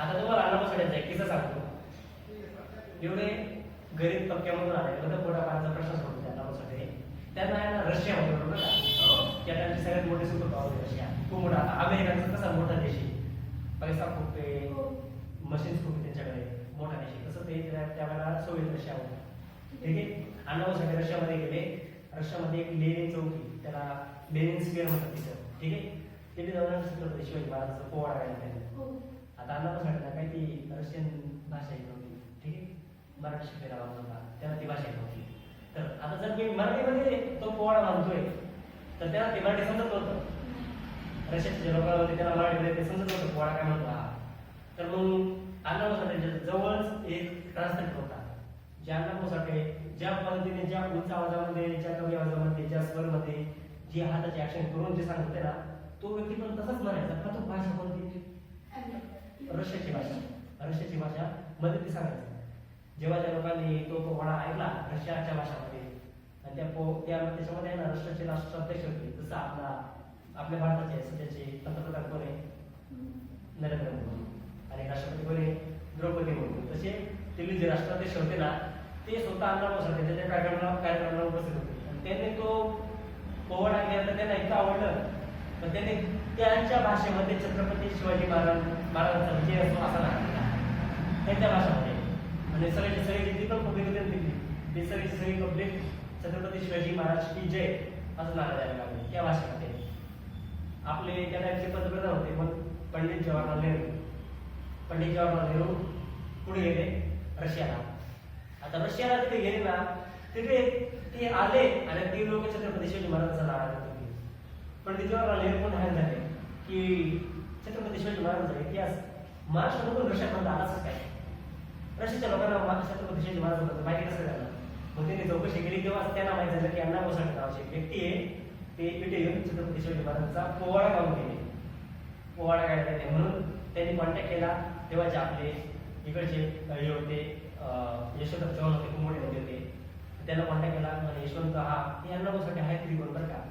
आता तुम्हाला अण्णाभाऊ एक किस्सा सांगतो. एवढे गरीब तबक्यामधून आले होते पोटा पाण्याचा प्रश्न सोडतो अण्णाभाऊ साठे त्यांना आहे ना रशिया होतं बरोबर का? त्या सगळ्यात मोठी सुपर पॉवर रशिया. खूप मोठा. आता अमेरिकाचा कसा मोठा देश आहे? पैसा खूप आहे. मशीन्स खूप आहे त्यांच्याकडे. मोठा देश आहे. तसं ते त्या- त्यावेळेला सोवियत रशिया होता. ठीक आहे? अण्णाभाऊ साठे रशियामध्ये गेले. रशियामध्ये एक लेनिन चौकी त्याला लेनिन स्क्वेअर म्हणतात तिथं. ठीक आहे? तिथे जाऊन शिवाजी महाराजांचा पोवाडा त्यांनी. आता अण्णाभाऊ ना काय ती रशियन भाषा येत नव्हती ठीक आहे मराठी शिकायला होता त्याला ती भाषा येत नव्हती तर आता जर मी मराठीमध्ये तो पोवाडा मानतोय तर त्याला ते मराठी समजत नव्हतं. रशियाचे जे लोक होते त्याला मराठीमध्ये ते समजत नव्हतं पोवाडा काय म्हणतो हा. तर मग अण्णाभाऊ त्यांच्या जवळच एक ट्रान्सलेट होता ज्या अण्णाभाऊ ज्या पद्धतीने ज्या उंच आवाजामध्ये ज्या कमी आवाजामध्ये ज्या स्वरमध्ये जी हाताची ऍक्शन करून जे सांगते ना तो व्यक्ती पण तसंच म्हणायचा का तो भाषा कोणती रशियाची भाषा. रशियाची भाषा मध्ये ते सांगायचं. जेव्हा त्या लोकांनी तो पोवाडा ऐकला रशियाच्या भाषामध्ये आणि त्या पो त्या त्याच्यामध्ये ना रशियाचे राष्ट्राध्यक्ष होते. जसं आपला आपल्या भारताचे सध्याचे पंतप्रधान कोण आहे? नरेंद्र मोदी. आणि राष्ट्रपती कोण आहे? द्रौपदी मुर्मू. तसे दिल्ली जे राष्ट्राध्यक्ष होते ना ते स्वतः अंगावर होते त्याच्या कार्यक्रमाला कार्यक्रमाला उपस्थित होते. आणि त्यांनी तो पोवाडा केला तर त्यांना इतकं आवडलं. पण त्यांनी त्यांच्या भाषेमध्ये छत्रपती शिवाजी महाराज महाराजांचा विजय असतो असा नारा आहे त्यांच्या भाषेमध्ये. आणि सगळ्याची सगळी जितकी पण पब्लिक होती ना तिथली सगळी सगळी पब्लिक छत्रपती शिवाजी महाराज की जय? असं नारा द्यायला लागले त्या भाषेमध्ये. आपले त्या टाइमचे पंतप्रधान होते. पण पंडित जवाहरलाल नेहरू. पंडित जवाहरलाल नेहरू पुढे गेले. रशियाला. आता रशियाला तिथे गेले ना तिथे ते आले आणि ते लोक छत्रपती शिवाजी महाराजांचा नारा देत होते. पंडित जवाहरलाल नेहरू पण ध्यान झाले. की छत्रपती शिवाजी महाराजांचा इतिहास महाराष्ट्रामधून रशियापर्यंत आलाच काय? रशियाच्या लोकांना छत्रपती शिवाजी महाराजांबद्दल माहिती कसं झालं मग त्यांनी चौकशी केली तेव्हा त्यांना माहिती झालं की अण्णा भोसाटे नावाची व्यक्ती आहे. ते इथे येऊन छत्रपती शिवाजी महाराजांचा पोवाडा गाऊन गेले. पोवाडा गायला ते म्हणून त्यांनी कॉन्टॅक्ट केला. तेव्हाचे आपले इकडचे हे होते यशवंत चव्हाण होते कुंभोडे होते त्यांना कॉन्टॅक्ट केला. आणि यशवंत हा हे अण्णा भोसाटे आहेत तरी बरं का?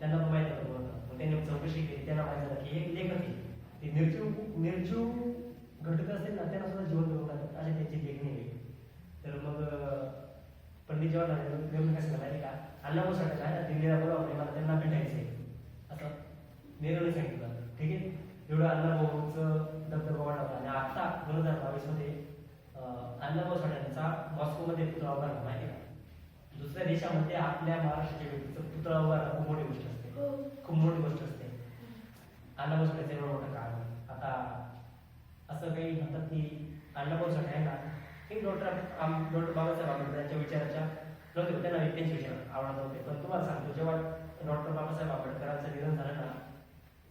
त्यांना पण माहिती होतं त्यांनी चौकशी केली त्यांना माहिती झालं की एक लेखक आहे ते निर्जीव निर्जीव घटक असेल ना त्यांना सुद्धा जीवन देऊन टाकतात अशी त्यांची लेखणी आहे तर मग पंडित जवाहरलाल नेहरू कसं काय आहे का? अण्णा भोसाटे काय ना दिल्लीला बोलावं मला त्यांना भेटायचंय. असं नेहरूने सांगितलं. ठीक आहे? एवढं अण्णाभाऊचं दबदबा वाढवला आणि आता दोन हजार बावीसमध्ये अं, साठ्यांचा मॉस्कोमध्ये पुतळा उभारला माहिती का? दुसऱ्या देशामध्ये आपल्या महाराष्ट्राच्या व्यक्तीचं पुतळा उभारणं खूप मोठी गोष्ट असते. खूप मोठी गोष्ट असते. अण्णाभाऊ साठ्याचं एवढं मोठं काम आता असं काही म्हणतात की अण्णाभाऊ साठे आहे ना हे डॉक्टर डॉक्टर बाबासाहेब त्यांच्या विचाराच्या नव्हते त्यांना त्यांचे विचार आवडत नव्हते पण तुम्हाला सांगतो जेव्हा डॉक्टर बाबासाहेब आंबेडकरांचं निधन झालं ना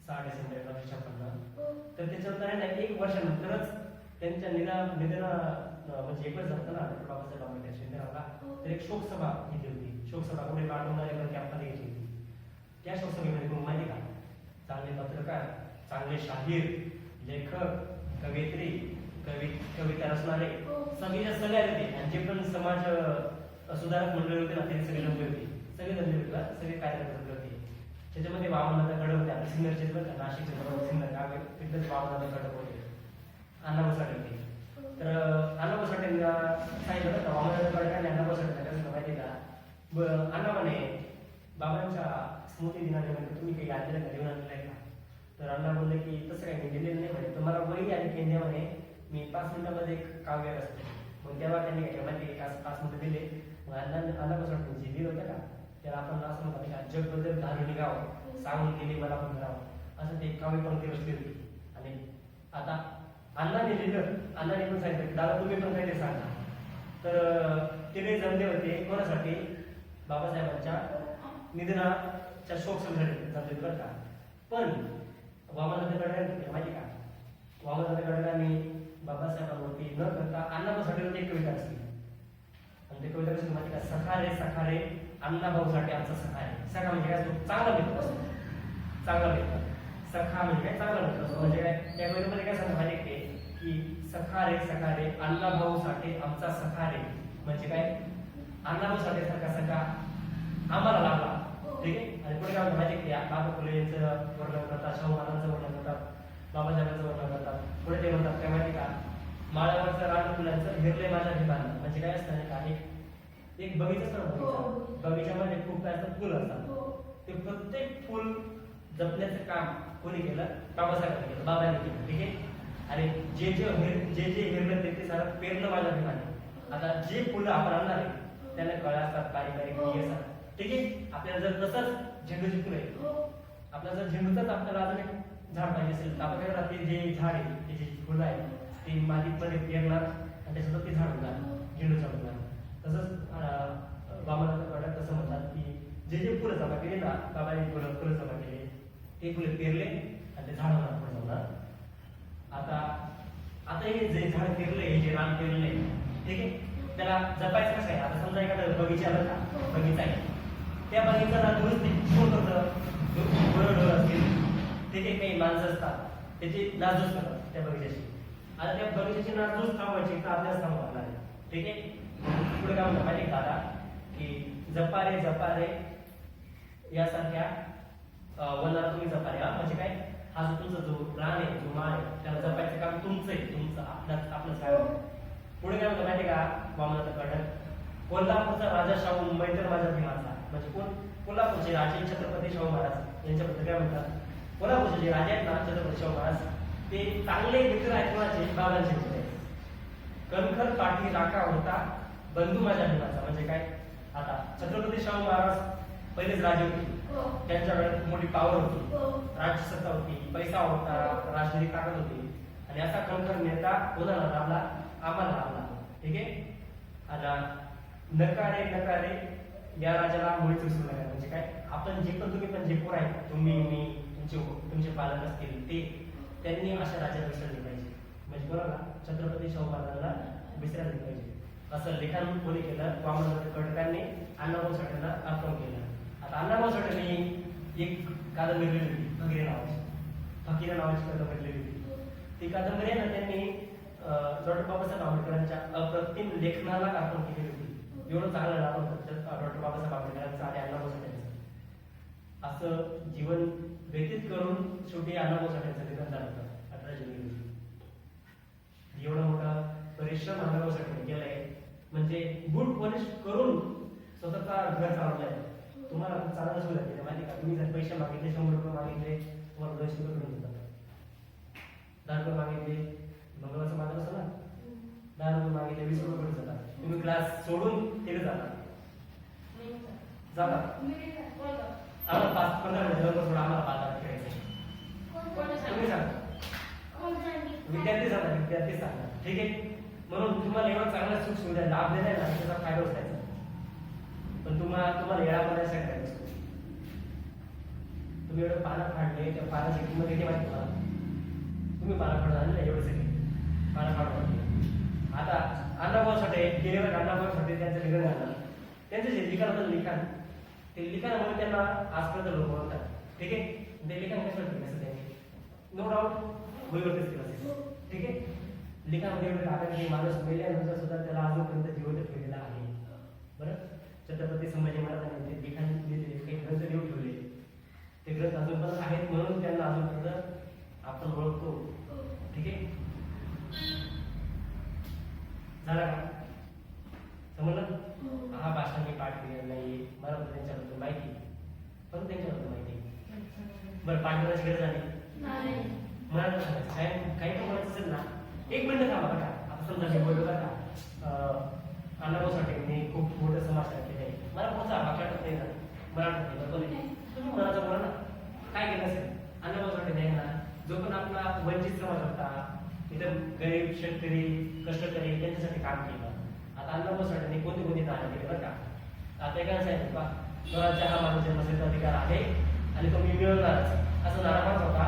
सहा डिसेंबर एकोणीसशे छप्पन्न तर त्याच्यानंतर आहे ना एक वर्षानंतरच त्यांच्या निधन निधना म्हणजे एकच झालं ना डॉक्टर बाबासाहेब आंबेडकर निधनाला तर एक शोकसभा घेतली होती. शोकसभा कुठे पाठवणार कॅम्पमध्ये घेतली होती. त्या शोकसभेमध्ये तुम्ही माहिती का? चांगले पत्रकार चांगले शाहीर लेखक कवयित्री कवी कविता रचणारे सगळेच्या सगळ्या होते आणि जे पण समाज सुधारक मंडळी होते ना ते सगळे जमले होते. सगळे जमले होते? सगळे कार्यक्रम जमले होते. त्याच्यामध्ये वामनाथ कडक होते. आपले सिंगरचे बरं नाशिकचे बरोबर सिंगर गावे तिथलेच वामनाथ कडक होते. अण्णा बसाटे होते. तर अण्णा बसाटेंना सांगितलं का? वामनाथ कडक आणि अण्णा बसाटे कसं माहिती का? ब- अण्णा म्हणे बाबांच्या स्मृती दिनानिमित्त तुम्ही काही आणलेलं घरी आणलं आहे का? तर अण्णा बोलले की तसं काही मी दिलेलं नाही म्हणे. तुम्हाला वही आणि केंद्र म्हणे. मी पाच मिनिटामध्ये एक काव्य असते. मग तेव्हा त्यांनी काय केलं माहिती आहे पाच मिनिटं दिले. मग अण्णा अण्णा कसं जे लिहिलं होतं का त्याला आपण असं म्हणतो की? जग बदल धारून निघावं सांगून गेली मला पण करावं असं ते काव्य पंक्ती रचली होती. आणि आता अण्णाने लिहिलं. अण्णाने पण सांगितलं. दादा तुम्ही पण काहीतरी सांगा तर तिने जमले होते. कोणासाठी? बाबासाहेबांच्या निधना शोक सभेसाठी करता पण वामनाथकडे माहिती का? वामनाथ कडकांनी बाबासाहेबांवरती न करता अण्णाभाऊसाठी एक कविता असली आणि ते कविता कशी माहिती का? सखा रे सखा रे अण्णाभाऊसाठी आमचा सखा आहे सखा म्हणजे काय? असतो? चांगला मित्र असतो चांगला मित्र. सखा म्हणजे काय? चांगला मित्र असतो म्हणजे काय? त्या कवितेमध्ये काय सांगतो माहिती आहे ते की सखा रे सखा रे अण्णाभाऊसाठी आमचा सखा रे म्हणजे काय? अण्णाभाऊसाठी सारखा सखा आम्हाला लागला. ठीक आहे? आणि पुढे काय माहिती की बाबा फुले यांचं वर्णन करतात शाहू महाराजांचं वर्णन करतात बाबासाहेबांचं वर्णन करतात. पुढे ते म्हणतात काय माहिती का? माळावरचं रान फुलांचं हिरले माझ्या भिमान म्हणजे काय असतं का? एक एक बगीचा असतो बगीचा बगीच्यामध्ये खूप काय असतं? फुल असतात. ते प्रत्येक फुल जपण्याचं काम कोणी केलं? बाबासाहेबांनी केलं. बाबांनी केलं. ठीक आहे? आणि जे जे जे जे हिरलं ते ते सारं पेरलं माझ्या भिमाने आता जे फुलं आपण आणणार आहे त्यांना कळ्या असतात बारीक बारीक असतात. ठीक आहे? आपल्याला जर तसंच झेंडूची फुलं आहे आपल्याला जर झेंडूचंच आपल्याला अजून एक झाड पाहिजे असेल तर आपण काय ते जे झाड आहे ते जे फुलं आहे ते मातीमध्ये पेरणार आणि त्याच्यात ते झाड होणार झेंडूचं होणार. तसंच प्रॉडक्ट तसं म्हणतात की जे जे फुलं जमा केले ना बाबांनी फुलं फुलं जमा केले ते फुलं पेरले आणि ते झाड होणार पुढे जाऊन आता आता हे जे झाड पेरले हे जे रान पेरले ठीक आहे त्याला जपायचं कसं आहे? आता समजा एखादा बगीचा आला का? बगीचा आहे. त्या बगीचाला ते कोण करतं? ढोर असतील. ते ते काही माणसं असतात. त्याची नासधूस करतात त्या बगीच्याची. आता त्या बगीच्याची नासधूस थांबायची तर आपल्याच थांबवायला लागेल ठीक आहे? पुढे काय म्हणतो माहिती दादा की? जपारे जपारे यासारख्या वनाला तुम्ही जपारे हा? म्हणजे काय? हा जो तुमचा जो रान आहे जो माळ आहे त्याला जपायचं काम तुमचं आहे. तुमचं आपलं आपलंच काय पुढे काय म्हणतो माहिती आहे का? वामनाचं कटक कोल्हापूरचा राजा शाहू मैत्र माझ्या भीमाचा म्हणजे कोण कोल्हापूरचे राजे छत्रपती शाहू महाराज यांच्याबद्दल काय म्हणतात? कोल्हापूरचे जे राजे आहेत ना छत्रपती शाहू महाराज ते चांगले मित्र आहेत कोणाचे? बाबांचे मित्र आहेत. कणखर पाठी राखा होता बंधू माझ्या भीमाचा म्हणजे काय? आता छत्रपती शाहू महाराज पहिलेच राजे होते. त्यांच्याकडे खूप मोठी पॉवर होती. राज्यसत्ता होती पैसा होता राजनीतिक ताकद होती. आणि असा कणखर नेता कोणाला लाभला? आम्हाला लाभला. ठीक आहे? आणि नकारे नकारे या राजाला मुळीच विसरू नका म्हणजे काय? आपण जे पण तुम्ही पण जे पोर आहेत तुम्ही मी तुमचे तुमचे पालक असतील ते त्यांनी अशा राजाला विसरले पाहिजे. म्हणजे बरोबर छत्रपती शाहू महाराजांना विसरायला पाहिजे. असं लेखन कोणी केलं? वामन कडकांनी अण्णाभाऊ साठेला अर्पण केलं. आता अण्णाभाऊ साठेने एक कादंबरी लिहिली होती फकीर नावाची. फकीर नावाची कादंबरी लिहिली होती. ती कादंबरी आहे ना त्यांनी डॉक्टर बाबासाहेब आंबेडकरांच्या अप्रतिम लेखनाला अर्पण केलेली होती. एवढं चांगलं नाव होतं डॉक्टर बाबासाहेब आंबेडकरांचं आणि अण्णाभाऊ साठेंचं असं जीवन व्यतीत करून शेवटी अण्णाभाऊ साठेंचं निधन झालं होतं अठरा जुलै रोजी एवढा मोठा परिश्रम अण्णाभाऊ साठेने केलाय. म्हणजे गुड पॉलिश करून स्वतःचा घर चालवलाय. तुम्हाला चांगलं सुविधा केली माहिती का? तुम्ही जर पैसे मागितले शंभर रुपये मागितले तुम्हाला दोनशे रुपये मिळून जातात. दहा रुपये मागितले मंगळवारचं माझं असं ना दहा रुपये मागितले वीस रुपये मिळून जातात. तुम्ही क्लास सोडून तिथे जाता. जाता. आम्हाला पाच पंधरा मिनिट लवकर सोडा आम्हाला पाच तास खेळायचं तुम्ही सांगा. विद्यार्थी सांगा विद्यार्थी सांगा. ठीक आहे? म्हणून तुम्हाला एवढा चांगला सुख सुविधा लाभ दिलाय ना त्याचा फायदा उचलायचा पण तुम्हाला तुम्हाला येळामध्ये सगळ्या गोष्टी तुम्ही एवढं पानं फाडले त्या पानाची किंमत किती माहिती तुम्हाला? तुम्ही पानं फाडून आणले एवढे सगळे? पानं फाडून आता अण्णाभाऊसाठी अण्णाभाऊ अण्णाभाऊसाठी त्यांचं निधन झालं. त्यांचं जे लिखाण होतं लिखाण. ते लिखाणामुळे त्यांना आजपर्यंत लोक म्हणतात ठीक आहे? ते लिखाण कसं असं त्यांनी? नो डाऊट वहीवरतीच केलं ठीक आहे? लिखाण म्हणजे एवढं टाकत की माणूस मेल्यानंतर सुद्धा त्याला अजूनपर्यंत जिवंत ठेवलेला आहे बरं छत्रपती संभाजी महाराजांनी ते लिखाण लिहिले काही ग्रंथ लिहून ठेवले ते ग्रंथ अजून पण आहेत म्हणून त्यांना अजूनपर्यंत आपण ओळखतो ठीक आहे झाला का समजलं हा भाषण मी पाठ केलेला नाही मला पण त्यांच्याबद्दल माहिती पण त्यांच्याबद्दल माहिती बरं पाठ करण्याची नाही. काय काही पण बोलायचं असेल ना एक मिनिट थांबा बघा आपण समजा बोललो बघा अण्णा अं, अण्णाभाऊसाठी मी खूप मोठं समाज केलं आहे. मला पुढचा भाग वाटत नाही ना. मला वाटत नाही बरोबर तुम्ही मनाचं बोला ना काय केलं असेल? अण्णाभाऊसाठी नाही ना जो पण आपला वंचित समाज होता इथं गरीब शेतकरी कष्टकरी त्यांच्यासाठी काम केलं. आता अण्णाभाऊसाठी कोणते कोणते नाणं केले बरं का? आता एका सांगितलं बा स्वराज्य हा माझा जन्मसिद्ध अधिकार आहे आणि तो मी मिळवणारच. असं नारा होता.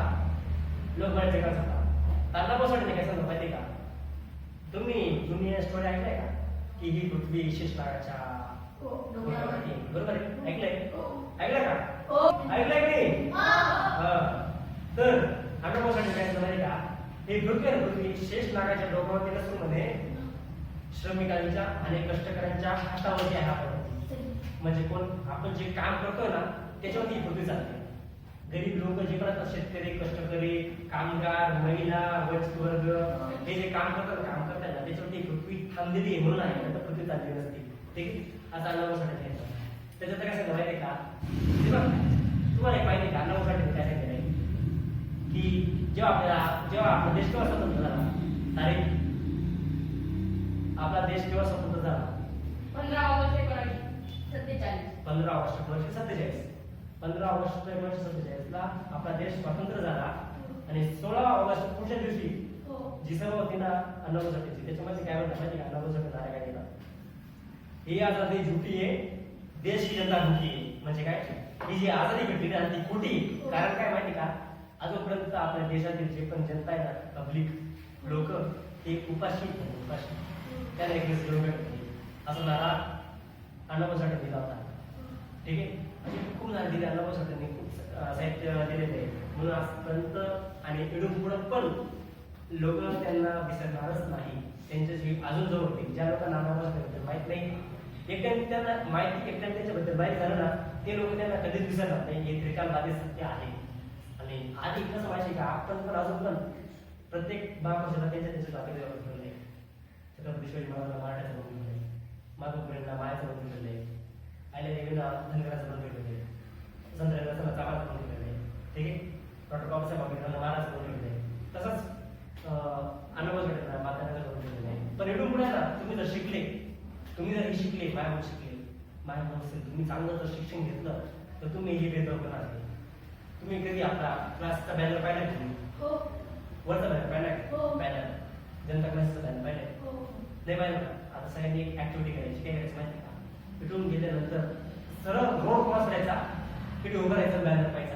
लोकमान्य टिळकांचा होता अण्णाभाऊसाठी काय सांगतो माहिती का? तुम्ही तुम्ही स्टोरी ऐकलाय का? की ही पृथ्वी शेष नागाच्या पोटावरती आहे. बरोबर आहे? ऐकलंय? ऐकलंय का? ऐकलंय की? हा. तर अण्णाभाऊसाठी काय सांगतो माहिती का? ही पृथ्वी पृथ्वी शेष नागाच्या डोक्यावरती नसून मध्ये श्रमिकांच्या आणि कष्टकऱ्यांच्या हातावरती आहे हा पर्वत. म्हणजे कोण? आपण जे काम करतोय ना त्याच्यावरती ही पृथ्वी चालते. गरीब लोक जे असतात शेतकरी कष्टकरी कामगार महिला वर्ग हे जे काम करतात काम करतात ना एक पृथ्वी थांबलेली आहे म्हणून आहे. तर पृथ्वी चालली नसती. ठीक आहे? आता अण्णाभाऊसाठी घ्यायचं त्याच्यात काय सांगितलं माहिती आहे का तुम्हाला एक माहिती का? अण्णाभाऊसाठी काय सांगितलं की जेव्हा आपल्याला जेव्हा आपला देश केव्हा स्वतंत्र झाला? तारीख? आपला देश केव्हा स्वतंत्र झाला? पंधरा ऑगस्ट एकोणीसशे सत्तेचाळीस. पंधरा ऑगस्ट एकोणीसशे सत्तेचाळीस. पंधरा ऑगस्ट एकोणीसशे सत्तेचाळीसला आपला देश स्वतंत्र झाला. आणि सोळा ऑगस्ट पुढच्या दिवशी हो. जी सर्व होती ना त्याच्यामध्ये काय म्हणतात माहिती का? अण्णाभाऊसाठी नारा काय ही आजादी झुटी आहे देश की जनता भुकी आहे. म्हणजे काय? ही जी आजादी भेटली ना ती खोटी आहे. कारण काय माहिती का? आजपर्यंत आपल्या देशातील जे पण जनता आहे ना पब्लिक लोक ते उपाशी आहेत, उपाशी. त्याला एक. असा नारा अण्णाभाऊसाठी दिला होता. ठीक आहे? असे खूप नारे दिले खूप साहित्य दिलेले आहे. म्हणून आज आजपर्यंत आणि इडून पण लोक त्यांना विसरणारच नाही. त्यांच्याशी अजून जवळ होतील ज्या लोकांना अण्णाभाऊसाठीबद्दल माहीत नाही. एकट्याने त्यांना माहिती एकट्याने त्यांच्याबद्दल माहीत झालं ना ते लोक त्यांना कधीच विसरणार नाही. हे त्रिकालवादी सत्य आहे. आणि आधी कसं माहिती का आपण पण अजून पण प्रत्येक महापुरुषाला त्यांच्या त्यांच्या जातीवर ठेवलं आहे. छत्रपती शिवाजी महाराजांना मराठ्याचं बघून ठेवलंय माधवपुरींना मायाचं बंधू आहे. आयल्या देवींना धनगराचं बंधू ठेवलंय संत रविदासांना चामाचं बंधू ठेवलंय ठीक आहे डॉक्टर बाबासाहेब आंबेडकरांना महाराजचं बंधू ठेवलंय तसंच अनुभव भेटणार मातांना बंधू ठेवलंय पण एवढून पुढे ना तुम्ही जर शिकले तुम्ही जर हे शिकले मायावर शिकले मायावर असेल तुम्ही चांगलं जर शिक्षण घेतलं तर तुम्ही हे भेदभाव करणार नाही तुम्ही कधी आपला क्लासचा बॅनर पाहिला का तुम्ही हो वरचा बॅनर पाहिला हो. का बॅनर जनता क्लासचा बॅनर पाहिला? हो नाही पाहिलं आता सगळ्यांनी एक ऍक्टिव्हिटी करायची काय करायचं माहिती का भेटून गेल्यानंतर सरळ रोड क्रॉस करायचा तिथे उभं राहायचं बॅनर पाहिजे.